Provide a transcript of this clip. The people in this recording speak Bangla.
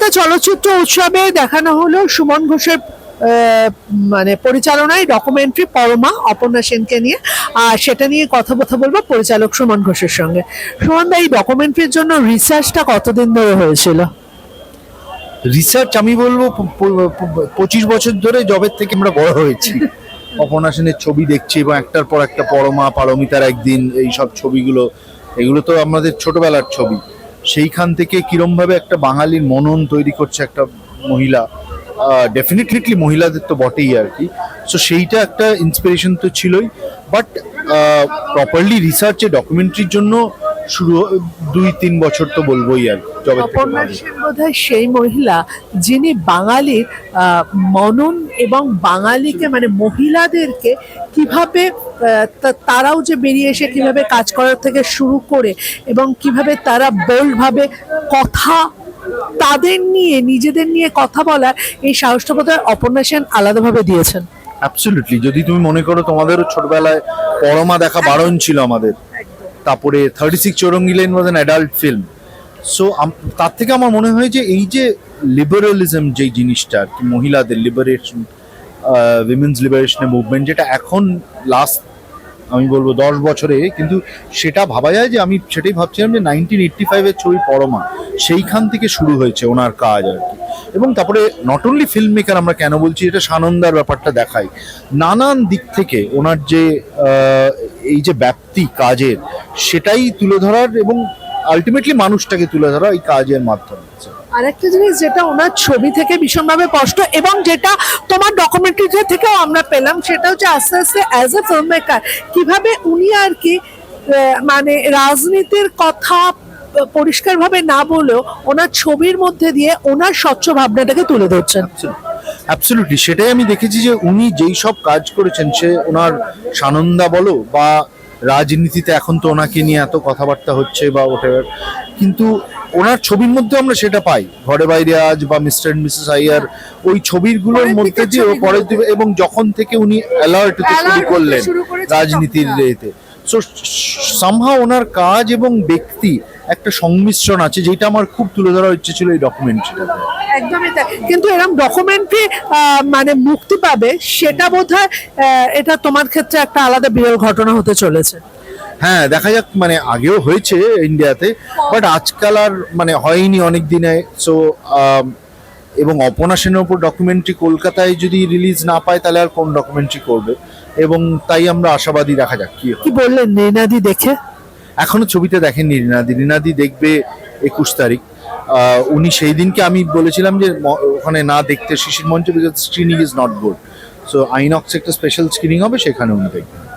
কলকাতা চলচ্চিত্র উৎসবে দেখানো হলো সুমন ঘোষের মানে পরিচালনায় ডকুমেন্টারি পরমা, অপর্ণা সেনকে নিয়ে। আর সেটা নিয়ে কথা কথা বলব পরিচালক সুমন ঘোষের সঙ্গে। সুমন দা, এই ডকুমেন্টারির জন্য রিসার্চটা কতদিন ধরে হয়েছিল? রিসার্চ আমি বলব পঁচিশ বছর ধরে জবের থেকে আমরা বড় হয়েছি। অপর্ণা সেনের ছবি দেখছি এবং একটার পর একটা পরমা, পারমিতার একদিন, এই সব ছবিগুলো, এগুলো তো আমাদের ছোটবেলার ছবি। সেইখান থেকে কিরমভাবে একটা বাঙালির মনন তৈরি করছে একটা মহিলা ডেফিনেটলি মহিলাদের তো বটেই আর কি। সো সেইটা একটা ইন্সপিরেশন তো ছিলই বাট প্রপারলি রিসার্চে ডকুমেন্টারির জন্য শুরু দুই তিন বছর তো বলবোই আর অপর্ণা সেন বোধহয় সেই মহিলা যিনি বাঙালির মনন এবং বাঙালিকে মানে মহিলাদেরকে কীভাবে তারাও যে বেরিয়ে এসে কীভাবে কাজ করার থেকে শুরু করে এবং কীভাবে তারা বোল্ড ভাবে কথা তাদের নিয়ে নিজেদের নিয়ে কথা বলার এই সাহসটা বোধহয় অপর্ণা সেন আলাদাভাবে দিয়েছেন। অ্যাবসলিউটলি যদি তুমি মনে করো তোমাদেরও ছোটবেলায় পরমা দেখা বারণ ছিল আমাদের। তারপরে thirty six Chowringhee lane was an adult film so তার থেকে আমার মনে হয় যে এই যে লিবারালিজম যে জিনিসটা আর কি, মহিলাদের লিবারেশন উইমেন্স লিবারেশনের মুভমেন্ট যেটা এখন লাস্ট আমি বলব দশ বছরে, কিন্তু সেটা ভাবা যায় যে আমি সেটাই ভাবছিলাম যে নাইনটিন এইট্টি ফাইভের ছবি পরমা, সেইখান থেকে শুরু হয়েছে ওনার কাজ আর কি। এবং তারপরে নট অনলি ফিল্ম মেকার আমরা কেন বলছি, এটা সানন্দার ব্যাপারটা দেখাই নানান দিক থেকে ওনার যে এই যে ব্যাপ্তি কাজের সেটাই তুলে ধরার এবং আলটিমেটলি মানুষটাকে তুলে ধরা এই কাজের মাধ্যমে। আরেকটা জিনিস যেটা ওনার ছবি থেকে ভীষণভাবে স্পষ্ট এবং যেটা তোমার ডকুমেন্টারি থেকেও আমরা পেলাম সেটা হচ্ছে আস্তে আস্তে অ্যাজ এ ফিল্ম মেকার কীভাবে উনি আর কি মানে রাজনীতির কথা পরিষ্কারভাবে না বলেও ওনার ছবির মধ্যে দিয়ে ওনার স্বচ্ছ ভাবনাটাকে তুলে ধরছেন। অ্যাবসলিউটলি সেটাই আমি দেখেছি যে উনি যেই সব কাজ করেছেন সে ওনার সানন্দা বলো বা রাজনীতিতে এখন তো ওনাকে নিয়ে এত কথাবার্তা হচ্ছে বা ওঠে কিন্তু ওনার ছবির মধ্যে আমরা সেটা পাই ঘরে বাইরে আজ বা মিস্টার এন্ড মিসেস আইয়ার ওই ছবিগুলোর মধ্যে ছবিগুলো। পরের দিকে এবং যখন থেকে উনি অ্যালার্ট শুরু করলেন রাজনীতির। এতে সো সামহা ওনার কাজ এবং ব্যক্তি একটা সংমিশ্রণ আছে যেটা আমার খুব তুলে ধরা ইচ্ছে ছিল এই ডকুমেন্টারিটাতে একদমই তাই। কিন্তু এরকম ডকুমেন্টারি মানে মুক্তি পাবে সেটা আহ, এটা তোমার ক্ষেত্রে একটা আলাদা বিরল ঘটনা হতে চলেছে। হ্যাঁ দেখা যাক মানে আগেও হয়েছে ইন্ডিয়াতে বাট আজকাল আর মানে হয়নি অনেক দিনে। সো এবং অপনা সেনের উপর ডকুমেন্টারি কলকাতায় যদি রিলিজ না পায় তাহলে আর কোন ডকুমেন্টারি করবে? এবং তাই আমরা আশাবাদী দেখা যাক কি কি বললেন নীনাদি দেখে? এখনও ছবিতে দেখেননি রিনাদি রিনাদি দেখবে একুশ তারিখ। উনি সেই দিনকে আমি বলেছিলাম যে ওখানে না দেখতে Sisir Mancha screening is not good so INOX একটা স্পেশাল স্ক্রিনিং হবে, সেখানে উনি দেখবেন।